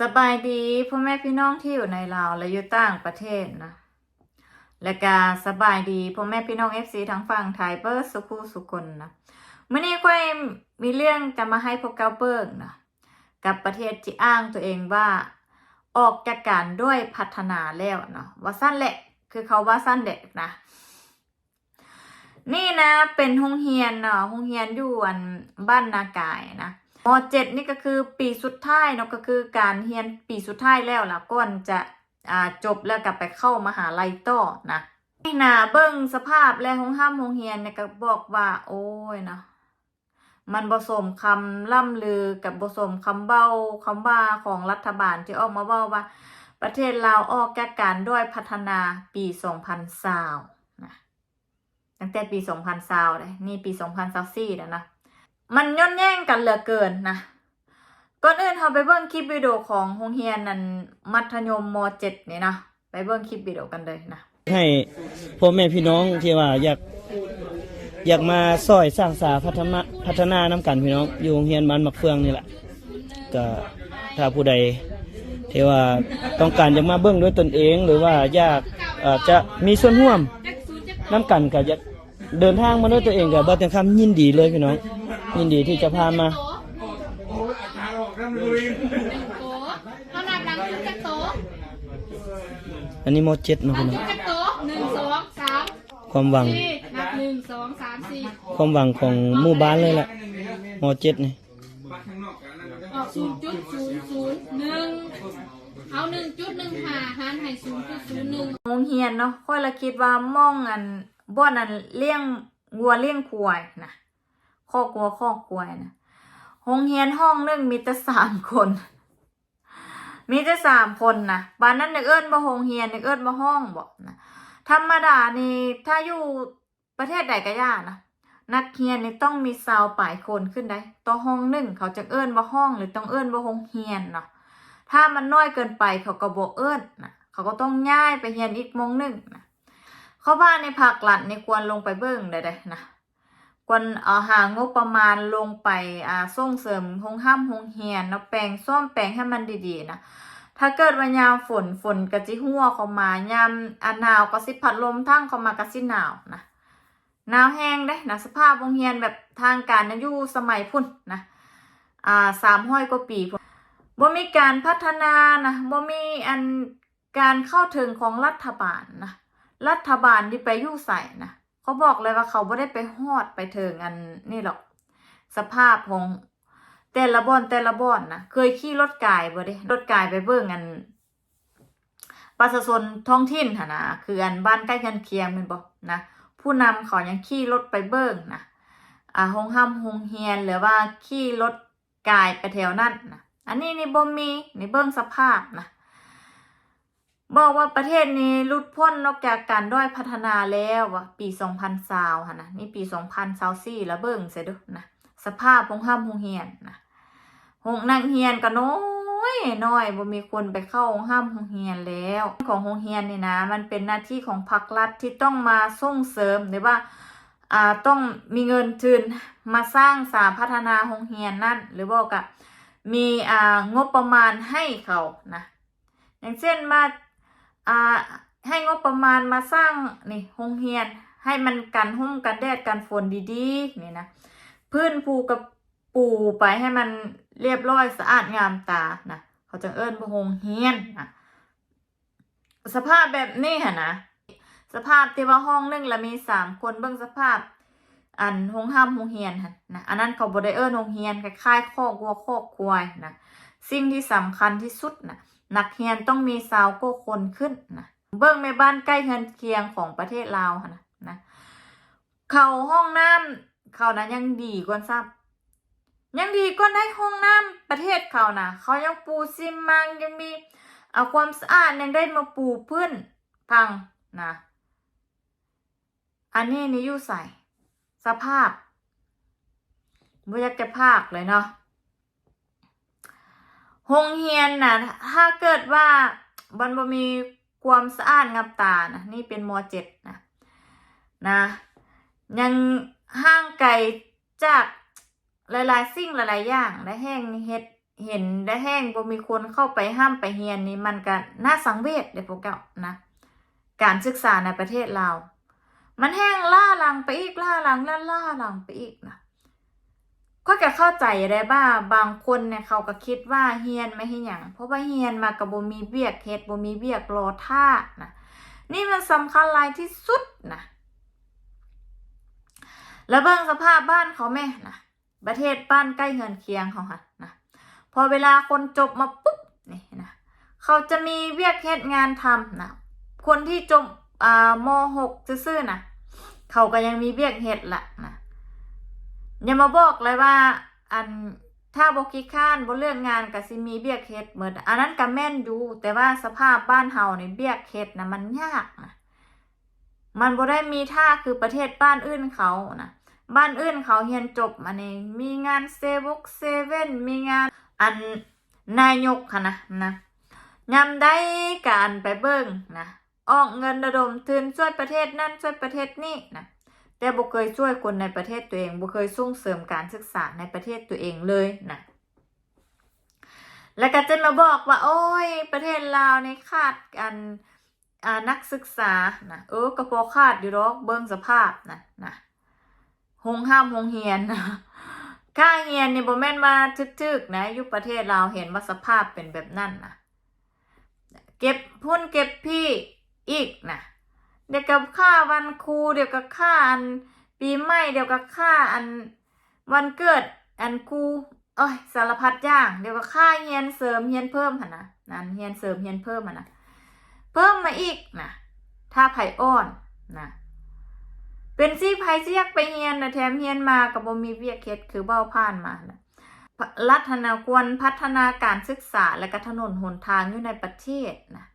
สบายดีพ่อแม่พี่น้องที่อยู่ในลาวและอยู่ต่างประเทศนะ และก็สบายดีพ่อแม่พี่น้องเอฟซีทั้งฝั่งไทยเบิร์สุขุสุคนนะมื่อนี้ก้อยมีเรื่องจะมาให้พวกเกาเบิกนะกับประเทศที่อ้างตัวเองว่า ออกจากการด้วยพัฒนาแล้วเนาะว่าสั้นแหละ คือเขาว่าสั้นเด็กนะ นี่นะเป็นโรงเรียนเนาะโรงเรียนอยู่อันบ้านนากายนะ มเจ็ดนี่ก็คือปีสุดท้ายเนาะก็คือการเรียนปีสุดท้ายแล้วล่ะก่อนจะอ่าจบแล้วกลับไปเข้ามหาลัยต่อนะนี่นะเบิ้งสภาพและห้องห้ามโรงเรียนเนี่ยก็บอกว่าโอ้ยนะมันผสมคำล่ำลือกับผสมคำเบ้าคำว่าของรัฐบาลที่ออกมาเบ้าว่า ประเทศลาวออกจากการด้วยพัฒนาปี2020นะตั้งแต่ปี2020เลยนี่ปี2024แล้วนะ มันย้อนแย่งกันเหลือเกินนะก่อนอื่นเราไปเบิ่งคลิปวิดีโอของโรงเรียนนั้นมัธยมม .7 นี่นะไปเบิ่งคลิปวิดีโอกันเลยนะให้พ่อแม่พี่น้องที่ว่าอยากอยากมาซอยสร้างสาพัฒนาพัฒนาน้ำกันพี่น้องอยู่โรงเรียนบ้านมักเฟืองนี่แหละก็ถ้าผู้ใดที่ว่าต้องการจะมาเบิ่งด้วยตนเอง หรือว่าอยากจะมีส่วนร่วมน้ำกันก็อยากเดินทางมาด้วยตัวเองก็บ่เต็มคำยินดีเลยพี่น้อง ยินดีที่จะพามาโต๊ะเขานับหลังจุดจักโต๊ะอันนี้มเจ็ดเนาะเอาพี่น้องจุดจักโต๊ะหนึ่งสองสามความหวัง สี่นับหนึ่งสองสามสี่ความหวังของหมู่บ้านเลยแหละมเจ็ดนี่ออกศูนย์จุดศูนย์ศูนย์หนึ่งเอาหนึ่งจุดหนึ่งหาหารให้ศูนย์จุดศูนย์หนึ่ง โรงเรียนเนาะค่อยละคิดว่ามองอันบ่อนอันเลี้ยงวัวเลี้ยงควายนะ คอกวัวคอกควนะโรงเรียนห้องนึงมีแต่สามคน มีแต่สามคนนะบ้านนั้นนึกเอิ้นบ่โรงเรียนนึกเอิ้นบ่ห้องบ่นะธรรมดานี่ถ้าอยู่ประเทศใดก็ยากนะนักเรียนนี่ต้องมีซาวปลายคนขึ้นได้ต่อห้องหนึ่งเขาจะเอิ้นว่าห้องหรือต้องเอิ้นว่าโรงเรียนเนาะถ้ามันน้อยเกินไปเขาก็บอกเอิ้นนะเขาก็ต้องย้ายไปเรียนอีกมงหนึ่งนะเขาบ้านในภาครัฐนี่ควรลงไปเบิ่งได้ๆนะ ควรเอาหางบประมาณลงไปอ่าส่งเสริมโรงห้ามโรงเรียนเนาะแปลงซ่อมแปลงให้มันดีๆนะถ้าเกิดว่ายามฝนฝนก็จิหัวเข้ามายามอ่าหนาวก็สิพัดลมทั้งเข้ามาก็สิหนาวนะหนาวแห้งเด้นะสภาพโรงเรียนแบบทางการนะอยู่สมัยพุ่นนะอ่าสามห้อยกว่าปีพุ่นบ่มีการพัฒนานะบ่มีอันการเข้าถึงของรัฐบาลนะรัฐบาลที่ไปยู่ใส่นะ เขาบอกเลยว่าเขาบ่ได้ไปฮอดไปเถึงอันนี่หรอก สภาพของแต่ละบอนแต่ละบอนนะเคยขี่รถกายบ่เด้รถกายไปเบิ่งอันประชาชนท้องถิ่นนะคืออันบ้านใกล้กันเคียงแม่นบ่นะผู้นำเขายังขี่รถไปเบิ่งนะอ่าโรงห้ำโรงเฮียนหรือว่าขี่รถกายไปแถวนั้นนะอันนี้นี่บ่มีนี่เบิ่งสภาพนะ บอกว่าประเทศนี้ลุดพ้นนอกจากการด้อยพัฒนาแล้วว่ะปี2020หั่นนะนี่ปี2024แล้วเบิ่งเสียด้อนะสภาพโรงห้ามโรงเรียนนะโรงนั่งเรียนก็น้อยน้อยบ่มีคนไปเข้าโรงห้ามโรงเรียนแล้วของโรงเรียนนี่นะ มันเป็นหน้าที่ของภาครัฐที่ต้องมาส่งเสริมหรือว่าอ่าต้องมีเงินทุนมาสร้างสาพัฒนาโรงเรียนนั่น หรือบอกกับมีอ่างบประมาณให้เขานะอย่างเช่นมา อ่าให้งบประมาณมาสร้างนี่โรงเรียน ให้มันกันหุ่มกันแดดกันฝนดีๆนี่นะพื้นภูกับปูไปให้มันเรียบร้อยสะอาดงามตานะเขาจะเอิ้นว่าโรงเฮียนนะสภาพแบบนี้ฮะนะสภาพที่ว่าห้องนึงละมีสามคนเบิ่งสภาพ อันหงห้ามโรงเฮียนฮะนะอันนั้นเขาบ่ได้เอิ้นโรงเฮียนคล้ายๆคอกวัวคอกควายนะสิ่งที่สำคัญที่สุดนะ นักเรียนต้องมีสาวก็คนขึ้นนะเบิ่งแม่บ้านใกล้เฮือนเคียงของประเทศลาวนะนะเขาห้องน้ำเขานะยังดีกว่าซับยังดีกว่าในห้องน้ำประเทศเขานะเขายังปูซิมมังยังมีเอาความสะอาดยังได้มาปูพื้นพังนะอันนี้นี่อยู่ใส่สภาพบ่อยากจะภาคเลยเนาะ โรงเรียนนะถ้าเกิดว่ามันบ่มีความสะอาดงามตานะนี่เป็นมเจ็ดนะนะยังห่างไกลจากหลายๆสิ่งหลายๆอย่างและแห้งเฮ็ดเห็นได้แห้งบ่มีคนเข้าไปห้ามไปเฮียนนี่มันก็น่าสังเวชเด้พวกเก่านะการศึกษาในประเทศลามันแห้งล่าหลังไปอีกล่าหลังล่าล่าหลังไปอีกนะ ก็จะเข้าใจได้บ้าบางคนเนี่ยเขาก็คิดว่าเฮียนไม่ให้หยังเพราะว่าเฮียนมากับบ่มีเบียกเฮ็ดบ่มีเบียกรอท่านะนี่มันสำคัญลายที่สุดนะแล้วเบิ่งสภาพบ้านเขาแม่นะประเทศบ้านใกล้เฮือนเคียงเขาค่ะนะพอเวลาคนจบมาปุ๊บนี่นะเขาจะมีเวียกเฮ็ดงานทำนะคนที่จบอ่ามหกซื่อๆนะเขาก็ยังมีเวียกเฮ็ดละนะ อย่ามาบอกเลยว่า อันถ้าบกิข้านบ่เลือกงานก็สิมีเบียกเฮ็ดเหมือนอันนั้นก็แม่นอยู่แต่ว่าสภาพบ้านเฮานี่เบียกเฮ็ดนะมันยากนะมันบ่ได้มีท่าคือประเทศบ้านอื่นเขานะบ้านอื่นเขาเรียนจบมานี่มีงานเซเวกเซเว่นมีงานอันนายกค่ะนะนะยามได้การไปเบิ่งนะออกเงินระดมทุนช่วยประเทศนั่นช่วยประเทศนี้นะ แต่บ่เคยช่วยคนในประเทศตัวเองบ่เคยส่งเสริมการศึกษาในประเทศตัวเองเลยนะแล้วก็จะมาบอกว่า โอ้ย ประเทศลาวนี่ขาดกันนักศึกษานะเออก็พอขาดอยู่ดอกเบิ่งสภาพนะนะหงห้ามหงเฮียนนะค่าเฮียนนี่บ่แม่นมาทึกๆนะยู่ประเทศลาวเห็นว่าสภาพเป็นแบบนั้นนะเก็บพุ่นเก็บพี่อีกนะ เดี๋ยวกับค่าวันครูเดี๋ยวกับค่าอัน ปีใหม่เดี๋ยวกับค่าอัน วันเกิดอันครูเอ้ยสารพัดอย่าง เดี๋ยวกับค่าเฮียนเสริมเฮียนเพิ่มหันนะนั่นเฮียนเสริมเฮียนเพิ่มหันนะเพิ่มมาอีกนะถ้าไผ่อ้อนนะเป็นซี่ไผ่เสียกไปเฮียนนะแถมเฮียนมากับบ่มีเวียกเฮ็ดคือเบ้าผ่านมานะรัฐนาควรพัฒนาการศึกษาและก็ถนนหนทางอยู่ในประเทศนะ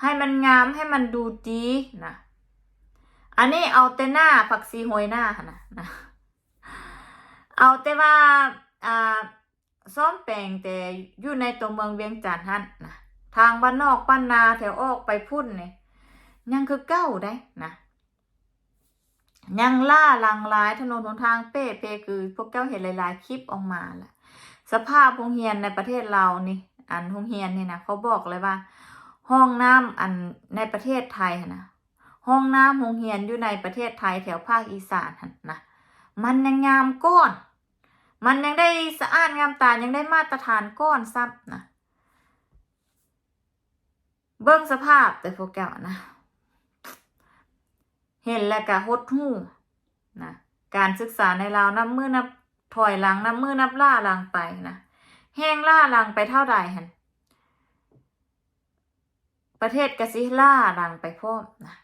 ให้มันงามให้มันดูดีนะอันนี้เอาแต่หน้าผักซีโหยหน้านะนะเอาแต่ว่าอ่าซ่อมแปลงแต่อยู่ในตัวเมืองเวียงจันทน์หั่นนะทางบ้านนอกบ้านนาแถวออกไปพุ่นนี่ยังคือเก้าได้นะยังล่าลังลายถนนหนทางเป้เปคือพวกเก้าเห็นหลาย ๆ คลิปออกมาแหละสภาพโรงเรียนในประเทศเรานี่ อันโรงเรียนนี่นะเขาบอกเลยว่า ห้องน้ำอันในประเทศไทยนะห้องน้ำโรงเรียนอยู่ในประเทศไทยแถวภาคอีสานนะมันยังงามก้อนมันยังได้สะอาดงามตายังได้มาตรฐานก้อนซับนะเบิ่งสภาพแต่พวกแกวนะ เห็นแล้วก็หดหู่นะการศึกษาในลาวนับมือนับถอยหลังนับมือนับล่าหลังไปนะแห้งล่าหลังไปเท่าใดหัน ประเทศกสิล่าดังไปพร้อมนะ